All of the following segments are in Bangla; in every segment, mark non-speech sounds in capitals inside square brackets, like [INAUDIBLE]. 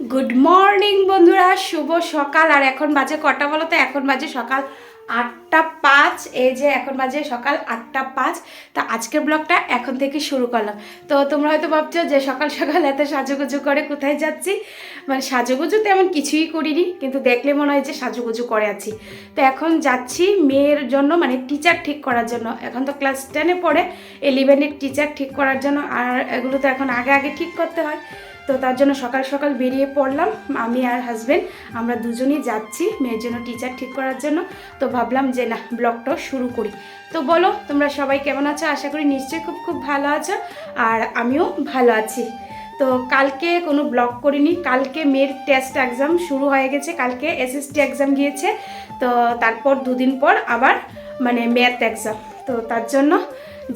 গুড মর্নিং বন্ধুরা। শুভ সকাল। আর এখন বাজে কটা বলো তো? এখন বাজে সকাল আটটা পাঁচ। এই যে এখন বাজে সকাল আটটা পাঁচ। তা আজকের ব্লগটা এখন থেকে শুরু করলাম। তো তোমরা হয়তো ভাবছ যে সকাল সকাল এত সাজুগুজু করে কোথায় যাচ্ছি? মানে সাজুগুজু তেমন কিছুই করিনি, কিন্তু দেখলে মনে হয় যে সাজুগুজু করে আছি। তো এখন যাচ্ছি মেয়ের জন্য মানে টিচার ঠিক করার জন্য। এখন তো ক্লাস টেনে পড়ে ইলেভেনের টিচার ঠিক করার জন্য। আর এগুলো তো এখন আগে আগে ঠিক করতে হয়। তো তার জন্য সকাল সকাল বেরিয়ে পড়লাম, আমি আর হাজবেন্ড আমরা দুজনেই যাচ্ছি মেয়ের জন্য টিচার ঠিক করার জন্য। তো ভাবলাম যে না ব্লগটাও শুরু করি। তো বলো, তোমরা সবাই কেমন আছো? আশা করি নিশ্চয়ই খুব খুব ভালো আছো, আর আমিও ভালো আছি। তো কালকে কোনো ব্লগ করিনি, কালকে মেয়ের টেস্ট এক্সাম শুরু হয়ে গেছে, কালকে এসএসটি এক্সাম গিয়েছে। তো তারপর দুদিন পর আবার মানে ম্যাথ এক্সাম তো তার জন্য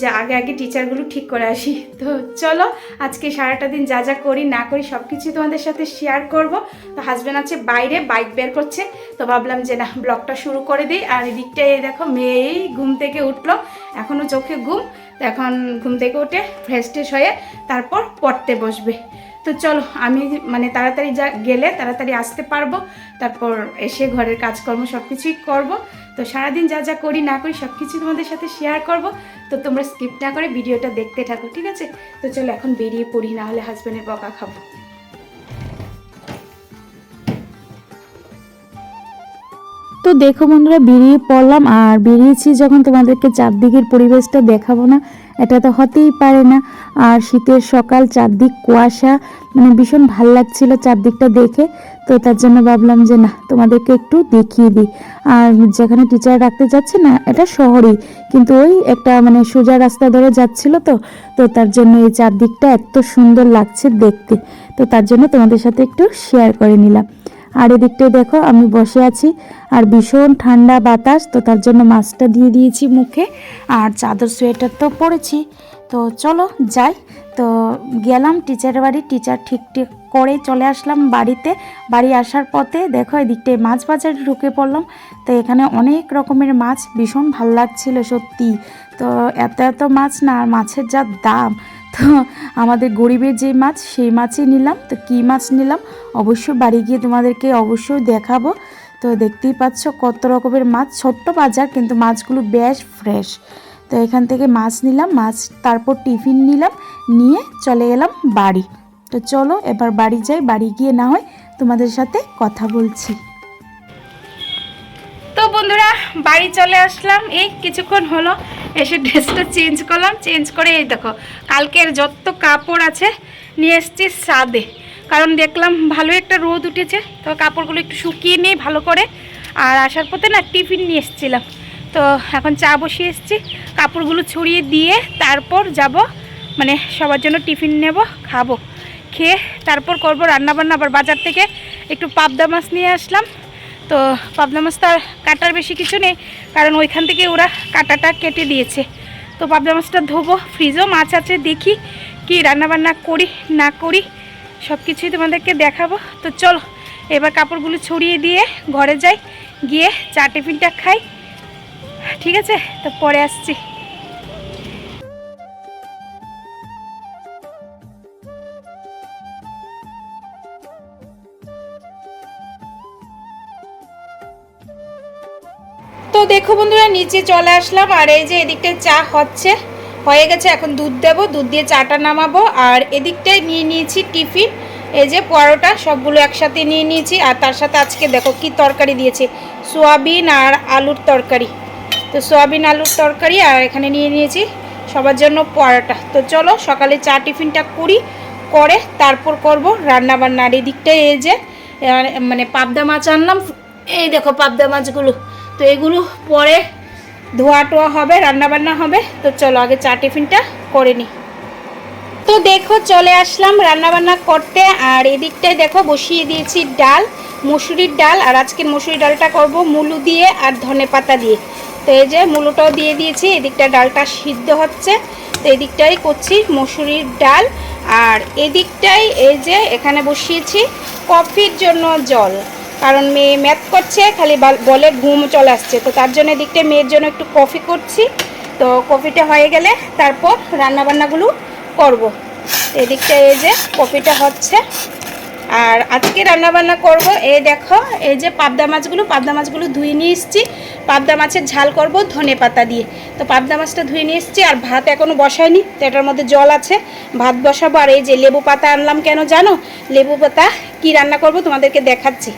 যে আগে আগে টিচারগুলো ঠিক করে আসি। তো চলো, আজকে সারাটা দিন যা যা করি না করি সব কিছুই তোমাদের সাথে শেয়ার করব। তো হাজব্যান্ড আছে বাইরে বাইক বের করছে। তো ভাবলাম যে না ব্লগটা শুরু করে দিই। আর এদিকটায় দেখো, মেয়েই ঘুম থেকে উঠল। এখনও চোখে ঘুম। তো এখন ঘুম থেকে উঠে ফ্রেশ ট্রেশ হয়ে তারপর পড়তে বসবে। তো চলো, আমি মানে তাড়াতাড়ি যা গেলে তাড়াতাড়ি আসতে পারব, তারপর এসে ঘরের কাজকর্ম সব কিছুই করব। তো সারাদিন যা যা করি না করি সব কিছু তোমাদের সাথে শেয়ার করব। তো তোমরা স্কিপ না করে ভিডিওটা দেখতে থাকো, ঠিক আছে? তো চলো, এখন বেরিয়ে পড়ি, না হলে হাজব্যান্ডের বকা খাব। তো দেখো বন্ধুরা, বেরিয়ে পড়লাম, আর বেরিয়েছি যখন তোমাদেরকে চারদিকের পরিবেশটা দেখাবো না এটা তো হতেই পারে না। আর শীতের সকাল চারদিক কুয়াশা মানে ভীষণ ভালো লাগছিল চারদিকটা দেখে। তো তার জন্য ভাবলাম যে, না, তোমাদেরকে একটু দেখিয়ে দিই। আর যেখানে টিচার রাখতে যাচ্ছে না, এটা শহরেই। কিন্তু ওই একটা মানে সোজা রাস্তা ধরে যাচ্ছিল তো। তো তার জন্য এই চারদিকটা এত সুন্দর লাগছে দেখতে। তো তার জন্য তোমাদের সাথে একটু শেয়ার করে নিলাম। আর এদিকটায় দেখো, আমি বসে আছি। আর ভীষণ ঠান্ডা বাতাস, তো তার জন্য মাছটা দিয়ে দিয়েছি মুখে। আর চাদর, সোয়েটার তো পরেছি। তো চলো, যাই। তো গেলাম টিচারের বাড়ি, টিচার ঠিক ঠিক করে চলে আসলাম বাড়িতে। বাড়ি আসার পথে দেখো, এদিকটায় মাছ বাজারে ঢুকে পড়লাম। তো এখানে অনেক রকমের মাছ, ভীষণ ভালো লাগছিল সত্যি। তো এত এত মাছ না আর মাছের যা দাম। তো আমাদের গরিবের যে মাছ, সেই মাছই নিলাম। তো কী মাছ নিলাম? অবশ্য বাড়ি গিয়ে তোমাদেরকে অবশ্যই দেখাবো। তো দেখতেই পাচ্ছ কত রকমের মাছ, ছোট্ট বাজার, কিন্তু মাছগুলো বেশ ফ্রেশ তো এখান থেকে মাছ নিলাম, মাছ, তারপর টিফিন নিলাম, নিয়ে চলে এলাম বাড়ি। তো চলো এবার বাড়ি যাই, বাড়ি গিয়ে না হয় তোমাদের সাথে কথা বলছি। তো বন্ধুরা, বাড়ি চলে আসলাম। এই কিছুক্ষণ হলো। এসে ড্রেসটা চেঞ্জ করলাম। চেঞ্জ করে এই দেখো, কালকের যত কাপড় আছে নিয়ে এসেছি সাদে কারণ দেখলাম ভালো একটা রোদ উঠেছে, তো কাপড়গুলো একটু শুকিয়ে নিই ভালো করে আর আসার পথে না টিফিন নিয়ে এসেছিলাম। তো এখন চা বসিয়ে এসেছি, কাপড়গুলো ছড়িয়ে দিয়ে তারপর যাব মানে সবার জন্য টিফিন নেব, খাব। খেয়ে তারপর করব রান্নাবান্না, আবার বাজার থেকে একটু পাবদা মাছ নিয়ে আসলাম। তো পাবনা মাছ তার কাটার বেশি কিছু নেই, কারণ ওইখান থেকে ওরা কাটাটা কেটে দিয়েছে। তো পাবদা মাছটা ধোবো, ফ্রিজও মাছ আছে, দেখি কি রান্নাবান্না করি, না করি সব কিছুই তোমাদেরকে দেখাবো। তো চলো, এবার কাপড়গুলো ছড়িয়ে দিয়ে ঘরে যাই, গিয়ে চা টিফিনটা খাই। ঠিক আছে? তো পরে আসছি। তো দেখো বন্ধুরা, নিচে চলে আসলাম, আর এই যে এদিকটায় চা হচ্ছে। হয়ে গেছে, এখন দুধ দেবো, দুধ দিয়ে চাটা নামাবো, আর এদিকটায় নিয়ে নিয়েছি টিফিন। এই যে পরোটা, সবগুলো একসাথে নিয়ে নিয়েছি, আর তার সাথে আজকে দেখো কি তরকারি দিয়েছে। সোয়াবিন আর আলুর তরকারি। তো সোয়াবিন, আলুর তরকারি, আর এখানে নিয়ে নিয়েছি সবার জন্য পরোটা। তো চলো, সকালে চা টিফিনটা করি, করে তারপর করব রান্না বান্না আর এদিকটায় এই যে মানে পাবদা মাছ আনলাম। এই দেখো পাবদা মাছগুলো। তো এগুলো পরে ধোয়া টোয়া হবে, রান্নাবান্না হবে। তো চলো আগে চা টিফিনটা করে নিই তো দেখো, চলে আসলাম রান্নাবান্না করতে। আর এদিকটায় দেখো, বসিয়ে দিয়েছি ডাল, মুসুরির ডাল। আর আজকের মুসুরি ডালটা করব মুলু দিয়ে আর ধনে পাতা দিয়ে। তো এই যে মুলুটাও দিয়ে দিয়েছি, এদিকটা ডালটা সিদ্ধ হচ্ছে। তো এদিকটাই করছি মুসুরির ডাল। আর এদিকটাই এই যে এখানে বসিয়েছি কফির জন্য জল। কারণ মেয়ে ম্যাথ করছে, খালি বলে ঘুম চলে আসছে। তো তার জন্য দিকটা মেয়ের জন্য একটু কফি করছি। তো কফিটা হয়ে গেলে তারপর রান্নাবান্নাগুলো করব। এদিকটা এই যে কফিটা হচ্ছে। আর আজকে রান্না বান্না করব, এই দেখো, এই যে পাবদা মাছগুলো পাবদা মাছগুলো ধুয়ে নিয়ে এসেছি। পাবদা মাছের ঝাল করব ধনে পাতা দিয়ে। তো পাবদা মাছটা ধুয়ে নিয়ে এসেছি, আর ভাত এখনও বসায়নি, তো এটার মধ্যে জল আছে। ভাত বসাবো, আর এই যে লেবু পাতা আনলাম কেন জানো? লেবু পাতা কি রান্না করব তোমাদেরকে দেখাচ্ছি।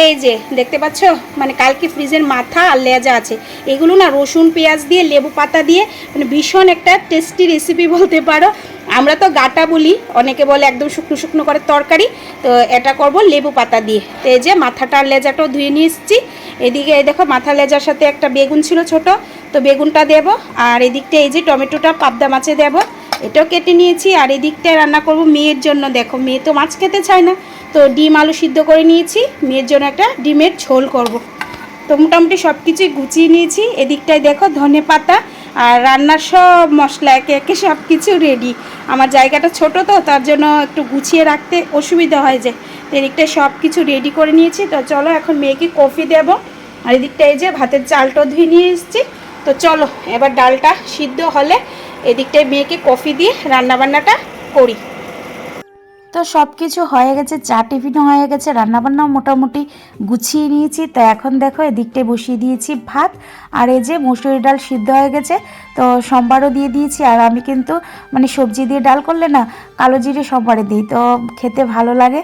এই যে, দেখতে পাচ্ছ? মানে কালকে ফ্রিজের মাথা আর লেজা আছে। এগুলো না রসুন, পেঁয়াজ দিয়ে, লেবু পাতা দিয়ে মানে ভীষণ একটা টেস্টি রেসিপি বলতে পারো। আমরা তো গাটা বলি, অনেকে বলে একদম শুকনো শুকনো করে তরকারি, তো এটা করব লেবু পাতা দিয়ে। তো এই যে মাথাটার লেজাটাও ধুয়ে নিয়ে এসেছি। এদিকে এই দেখো মাথা লেজার সাথে একটা বেগুন ছিল ছোট, তো বেগুনটা দেব। আর এদিকটা এই যে টমেটোটা পাবদা মাছে দেব। এটাও কেটে নিয়েছি। আর এদিকটায় রান্না করব মেয়ের জন্য। দেখো, মেয়ে তো মাছ খেতে চায় না। তো ডিম আলু সিদ্ধ করে নিয়েছি। মেয়ের জন্য একটা ডিমের ঝোল করব। তো মোটামুটি সব কিছুই গুছিয়ে নিয়েছি। এদিকটায় দেখো ধনে পাতা আর রান্নার সব মশলা, একে একে সব কিছু রেডি আমার জায়গাটা ছোট তো, তার জন্য একটু গুছিয়ে রাখতে অসুবিধা হয় যে। এদিকটা সব কিছু রেডি করে নিয়েছি। তো চলো এখন মেয়েকে কফি দেব। আর এদিকটা এই যে ভাতের চালটা ধুয়ে নিয়ে এসেছি। তো চলো, এবার ডালটা সিদ্ধ হলে এদিকটায় মেয়েকে কফি দিয়ে রান্নাবান্নাটা করি। তো সব কিছু হয়ে গেছে, চা টিফিনও হয়ে গেছে, রান্নাবান্নাও মোটামুটি গুছিয়ে নিয়েছি। তো এখন দেখো এদিকটায় বসিয়ে দিয়েছি ভাত, আর এই যে মুসুরি ডাল সিদ্ধ হয়ে গেছে, তো সোমবারও দিয়ে দিয়েছি, আর আমি কিন্তু মানে সবজি দিয়ে ডাল করলে না কালো জিরে সোমবারে দিই, তো খেতে ভালো লাগে।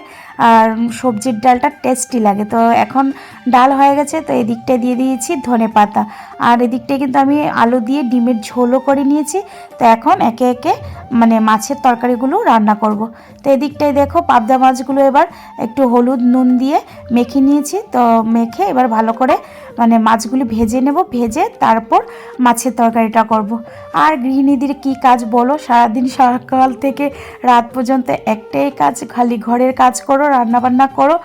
আর সবজির ডালটা টেস্টি লাগে। তো এখন ডাল হয়ে গেছে, তো এদিকটায় দিয়ে দিয়েছি ধনে পাতা। আর এদিকটায় কিন্তু আমি আলু দিয়ে ডিমের ঝোলও করে নিয়েছি। তো এখন একে একে মানে মাছের তরকারিগুলো রান্না করব। তো এদিকটায় দেখো পাবদা মাছগুলো এবার একটু হলুদ নুন দিয়ে মেখে নিয়েছি। তো মেখে এবার ভালো করে মানে মাছগুলি ভেজে নেব, ভেজে তারপর মাছের তরকারিটা করব। আর গৃহিণীদের কি কাজ বলো? সারাদিন সকাল থেকে রাত পর্যন্ত একটাই কাজ, খালি ঘরের কাজ করো। রান্নাবান্না করো,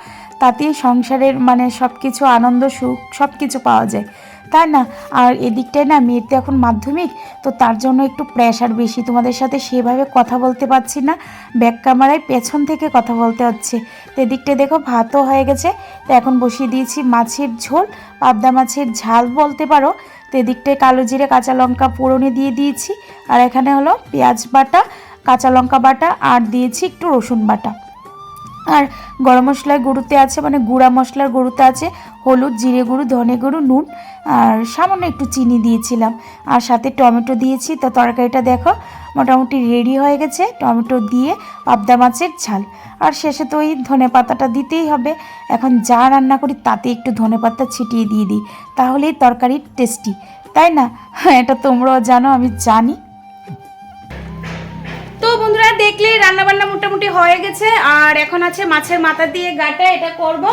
তাতেই সংসারের মানে সব কিছু আনন্দ, সুখ সব কিছু পাওয়া যায়। তাই না? আর এদিকটায় না মেয়ের তো এখন মাধ্যমিক, তো তার জন্য একটু প্রেশার বেশি। তোমাদের সাথে সেভাবে কথা বলতে পারছি না। ব্যাক ক্যামেরায় পেছন থেকে কথা বলতে হচ্ছে। তো এদিকটায় দেখো ভাতও হয়ে গেছে। তো এখন বসিয়ে দিয়েছি মাছের ঝোল, পাবদা মাছের ঝাল বলতে পারো। তো এদিকটায় কালো জিরে, কাঁচা লঙ্কা পোড়নে দিয়ে দিয়েছি। আর এখানে হলো পেঁয়াজ বাটা, কাঁচা লঙ্কা বাটা, আর দিয়েছি একটু রসুন বাটা। আর গরম মশলার গুঁড়োতে আছে মানে গুঁড়া মশলার গুঁড়োতে আছে হলুদ, জিরে গুঁড়ো, ধনে গুঁড়ো, নুন আর সামান্য একটু চিনি দিয়েছিলাম। আর সাথে টমেটো দিয়েছি। তো তরকারিটা দেখো মোটামুটি রেডি হয়ে গেছে। টমেটো দিয়ে পাবদা মাছের ঝাল। আর শেষে তো ওই ধনে পাতাটা দিতেই হবে। এখন যা রান্না করি তাতে একটু ধনে পাতা ছিটিয়ে দিয়ে দিই। তাহলেই তরকারি টেস্টি তাই না? হ্যাঁ এটা তোমরাও জানো, আমি জানি। তো বন্ধুরা দেখলেই রান্নাবান্না মোটামুটি হয়ে গেছে, আর এখন আছে মাছের মাথা দিয়ে গাটা, এটা করব।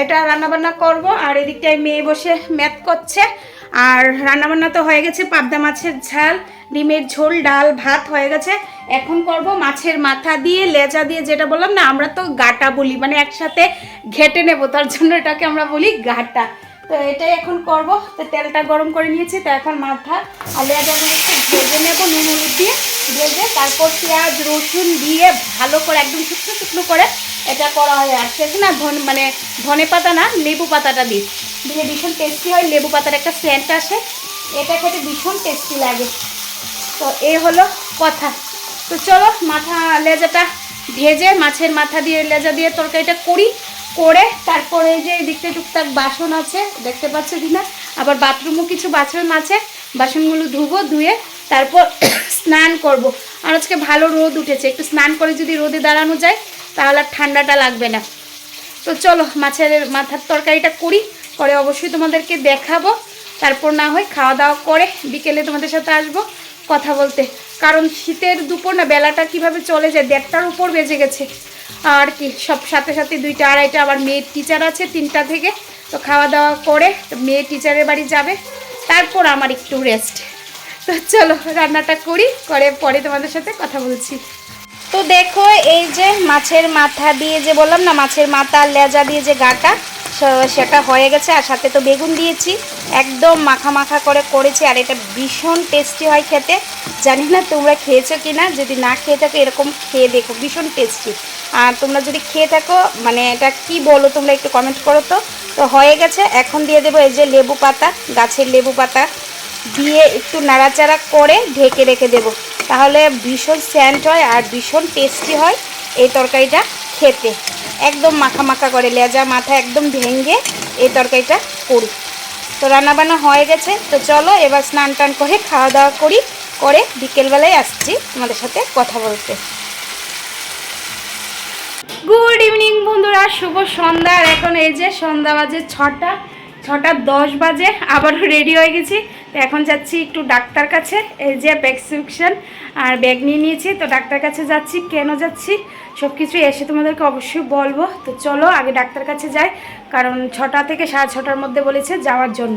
এটা রান্নাবান্না করব, আর এদিকটায় মেয়ে বসে ম্যাথ করছে। আর রান্নাবান্না তো হয়ে গেছে পাবদা মাছের ঝাল, ডিমের ঝোল, ডাল, ভাত হয়ে গেছে। এখন করব মাছের মাথা দিয়ে লেজা দিয়ে যেটা বললাম না, আমরা তো গাটা বলি মানে একসাথে ঘেটে নেব, তার জন্য এটাকে আমরা বলি গাটা। তো এটাই এখন করব। তো তেলটা গরম করে নিয়েছি, তো এখন মাথা আর লেজাগুলো একটু ভেজে নেব, নুন হলুদ দিয়ে ভেজে তারপর পেঁয়াজ, রসুন দিয়ে ভালো করে একদম শুকনো শুকনো করে এটা করা হয় আর শেষে না ধন মানে ধনে পাতা না, লেবু পাতাটা দিই। দিলে ভীষণ টেস্টি হয়, লেবু পাতার একটা সেন্ট আসে। এটা খেতে ভীষণ টেস্টি লাগে। তো এই হলো কথা। তো চলো, মাথা লেজাটা ভেজে, মাছের মাথা দিয়ে লেজা দিয়ে তরকারিটা করি। করে তারপরে যে এদিকটা টুকটাক বাসন আছে, দেখতে পাচ্ছ কি না আবার বাথরুমও কিছু বাসন আছে, বাসনগুলো ধুবো, ধুয়ে তারপর [COUGHS] স্নান করব। আর আজকে ভালো রোদ উঠেছে, একটু স্নান করে যদি রোদে দাঁড়ানো যায়, তাহলে আর ঠান্ডাটা লাগবে না। তো চলো, মাছের মাথার তরকারিটা করি করে অবশ্যই তোমাদেরকে দেখাবো। তারপর না হয় খাওয়া দাওয়া করে বিকেলে তোমাদের সাথে আসব কথা বলতে। কারণ শীতের দুপুর না, বেলাটা কীভাবে চলে যায়, দেড়টার উপর বেজে গেছে। আর কি, সব সাথে সাথে দুইটা আড়াইটা আবার মেয়ের টিচার আছে তিনটা থেকে। তো খাওয়া দাওয়া করে মেয়ে টিচারের বাড়ি যাবে। তারপর আমার একটু রেস্ট তো চলো, রান্নাটা করি, করে পরে তোমাদের সাথে কথা বলছি। তো দেখো, এই যে মাছের মাথা দিয়ে যে বললাম না, মাছের মাথা লেজা দিয়ে যে গাটা সেটা হয়ে গেছে, আর সাথে তো বেগুন দিয়েছি। একদম মাখা মাখা করে করেছি, আর এটা ভীষণ টেস্টি হয় খেতে। জানি না তোমরা খেয়েছো কি না যদি না খেয়ে থাকো এরকম খেয়ে দেখো, ভীষণ টেস্টি আর তোমরা যদি খেয়ে থাকো মানে এটা কি বলো তোমরা একটু কমেন্ট করো তো। তো হয়ে গেছে, এখন দিয়ে দেবো এই যে লেবু পাতা, গাছের লেবু পাতা। দিয়ে একটু নাড়াচাড়া করে ঢেকে রেখে দেব। তাহলে ভীষণ স্যান্ট হয় আর ভীষণ টেস্টি হয় এই তরকারিটা খেতে। একদম মাখা মাখা করে, লেজা মাথা একদম ভেঙে এই তরকারিটা করি তো রান্নাবান্না হয়ে গেছে, তো চলো এবার স্নান টান করে, খাওয়া দাওয়া করি, করে বিকেলবেলায় আসছি তোমাদের সাথে কথা বলতে। গুড ইভিনিং বন্ধুরা, শুভ সন্ধ্যা। আর এখন এই যে সন্ধ্যা বাজে ছটা ছটা দশ বাজে, আবারও রেডি হয়ে গেছি। তো এখন যাচ্ছি একটু ডাক্তার কাছে এই যে প্রেসক্রিপশন আর ব্যাগ নিয়ে নিয়েছি। তো ডাক্তার কাছে যাচ্ছি, কেন যাচ্ছি সব কিছু এসে তোমাদেরকে অবশ্যই বলব। তো চলো, আগে ডাক্তার কাছে যাই, কারণ ছটা থেকে সাড়ে ছটার মধ্যে বলেছে যাওয়ার জন্য।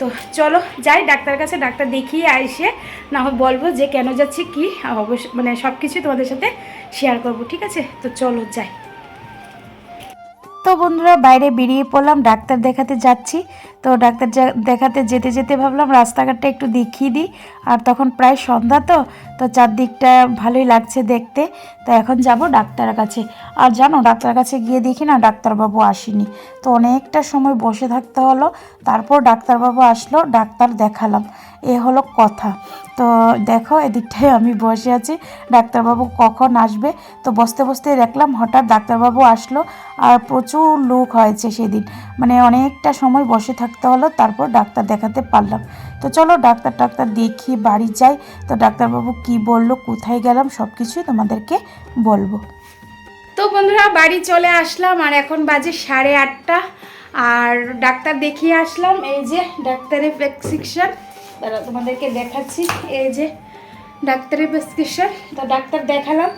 তো চলো, যাই ডাক্তার কাছে, ডাক্তার দেখিয়ে আইসে না হয় বলব যে কেন যাচ্ছি, কি অবশ্য মানে সব কিছুই তোমাদের সাথে শেয়ার করব, ঠিক আছে? তো চলো, যাই। তো বন্ধুরা, বাইরে বেরিয়ে পড়লাম, ডাক্তার দেখাতে যাচ্ছি। তো ডাক্তার দেখাতে যেতে যেতে ভাবলাম রাস্তাঘাটটা একটু দেখিয়ে দিই। আর তখন প্রায় সন্ধ্যা তো তো চারদিকটা ভালোই লাগছে দেখতে। তো এখন যাব ডাক্তারের কাছে। আর জানো ডাক্তারের কাছে গিয়ে দেখি না ডাক্তারবাবু আসেনি। তো অনেকটা সময় বসে থাকতে হলো, তারপর ডাক্তারবাবু আসলো, ডাক্তার দেখালাম। এ হলো কথা। তো দেখো এদিকটায় আমি বসে আছি। ডাক্তারবাবু কখন আসবে? তো বসতে বসতে দেখলাম হঠাৎ ডাক্তারবাবু আসলো আর প্রচুর লোক হয়েছে সেদিন। মানে অনেকটা সময় বসে থাকতে হলো, তারপর ডাক্তার দেখাতে পারলাম। তো চলো ডাক্তার টাক্তার দেখি বাড়ি যাই। তো ডাক্তারবাবু কি বলল, কোথায় গেলাম সব কিছুই তোমাদেরকে বলব। তো বন্ধুরা, বাড়ি চলে আসলাম আর এখন বাজে সাড়ে আটটা। আর ডাক্তার দেখিয়ে আসলাম, এই যে ডাক্তারের প্রেসক্রিপশন। তারা তোমাদেরকে দেখাচ্ছি এই যে ডাক্তারের প্রেসক্রিপশন। তো ডাক্তার দেখালাম।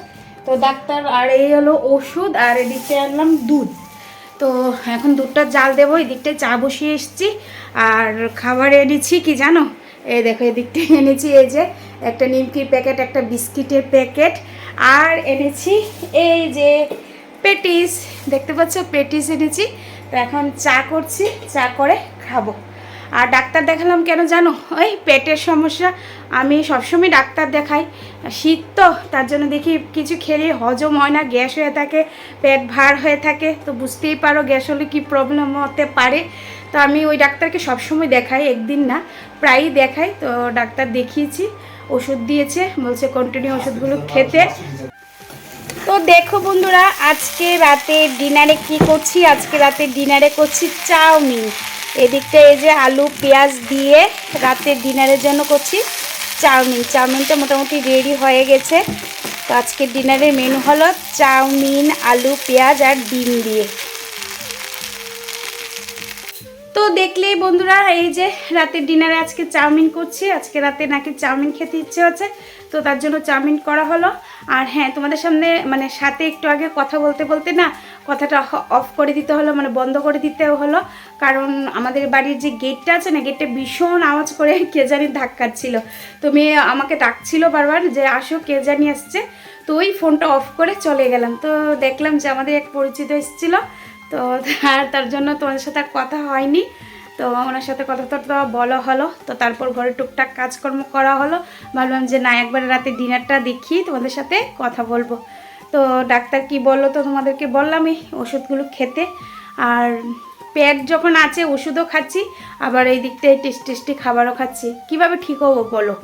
তো ডাক্তার, আর এই হলো ওষুধ, আর এদিকে আনলাম দুধ। তো এখন দুধটা জাল দেবো, এদিকটায় চা বসিয়ে এসেছি। আর খাবার এনেছি কি জানো? এই দেখো এদিকটায় এনেছি এই যে একটা নিমকির প্যাকেট, একটা বিস্কিটের প্যাকেট। আর এনেছি এই যে পেটিস, দেখতে পাচ্ছ? পেটিস এনেছি। তো এখন চা করছি, চা করে খাব। আর ডাক্তার দেখালাম কেন জানো? ওই পেটের সমস্যা। আমি সবসময় ডাক্তার দেখাই। শীত তো, তার জন্য দেখি কিছু খেলে হজম হয় না, গ্যাস হয়ে থাকে, পেট ভার হয়ে থাকে। তো বুঝতেই পারো গ্যাস হলে কী প্রবলেম হতে পারে। তো আমি ওই ডাক্তারকে সবসময় দেখাই, একদিন না, প্রায়ই দেখাই। তো ডাক্তার দেখিয়েছি, ওষুধ দিয়েছে, বলছে কন্টিনিউ ওষুধগুলো খেতে। তো দেখো বন্ধুরা, আজকে রাতে ডিনারে কি করছি? আজকে রাতে ডিনারে করছি চাউমিন। এদিকটা এই যে আলু, পেঁয়াজ দিয়ে রাতের ডিনারের জন্য করছি চাউমিন। চাউমিনটা মোটামুটি রেডি হয়ে গেছে। তো আজকের ডিনারের মেনু হলো চাউমিন, আলু, পেঁয়াজ আর ডিম দিয়ে। তো দেখলেই বন্ধুরা, এই যে রাতের ডিনারে আজকে চাউমিন করছি। আজকে রাতে নাকি চাউমিন খেতে ইচ্ছে হচ্ছে। তো তার জন্য চাউমিন করা হলো। আর হ্যাঁ তোমাদের সামনে মানে সাথে একটু আগে কথা বলতে বলতে না কথাটা অফ করে দিতে হলো মানে বন্ধ করে দিতে হলো। কারণ আমাদের বাড়ির যে গেটটা আছে না গেটটা ভীষণ আওয়াজ করে [LAUGHS] কে জানি ধাক্কাচ্ছিল। তো মেয়ে আমাকে ডাকছিল বারবার যে, আসো, কে জানি আসছে? তো ওই ফোনটা অফ করে চলে গেলাম। তো দেখলাম যে আমাদের এক পরিচিত এসেছিল। তো আর তার জন্য তোমাদের সাথে কথা হয়নি। তো ওনার সাথে কথা তো বলা হলো। তো তারপর ঘরে টুকটাক কাজকর্ম করা হলো। ভাবলাম যে না, একবারে রাতে ডিনারটা দেখি, তোমাদের সাথে কথা বলব। তো ডাক্তার কি বলল তো তোমাদেরকে বললামই, ওষুধগুলো খেতে। আর পেট যখন আছে, ওষুধও খাচ্ছি, আবার এই দিকটায় টেস্টি টেস্টি খাবারও খাচ্ছি। কীভাবে ঠিক হব বলো?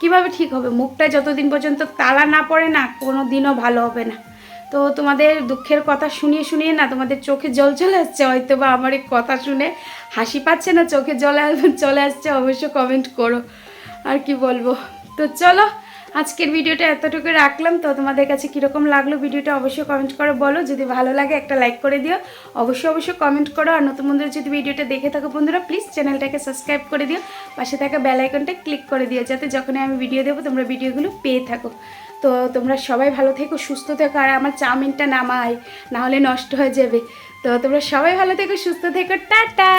কীভাবে ঠিক হবে? মুখটা যতদিন পর্যন্ত তালা না পড়ে না, কোনো দিনও ভালো হবে না। তো তোমাদের দুঃখের কথা শুনিয়ে শুনিয়ে না তোমাদের চোখে জল চলে আসছে হয়তো বা আমার এই কথা শুনে হাসি পাচ্ছে না, চোখে জল চলে আসছে, অবশ্য কমেন্ট করো, আর কি বলব। তো চলো, আজকের ভিডিওটা এতটুকু রাখলাম, তো তোমাদের কাছে কীরকম লাগল ভিডিওটা অবশ্যই কমেন্ট করে বলো, যদি ভালো লাগে একটা লাইক করে দিও, অবশ্যই অবশ্যই কমেন্ট করো, আর নতুন বন্ধুরা যদি ভিডিওটা দেখে থাকো বন্ধুরা প্লিজ চ্যানেলটাকে সাবস্ক্রাইব করে দিও, পাশে থাকা বেল আইকনটা ক্লিক করে দিও, যাতে যখনই আমি ভিডিও দেবো তোমরা ভিডিওগুলো পেয়ে থাকো। তো তোমরা সবাই ভালো থেকো, সুস্থ থেকো, আর আমার চাউমিনটা নামাই, নাহলে নষ্ট হয়ে যাবে। তো তোমরা সবাই ভালো থেকো, সুস্থ থেকো, টাটা!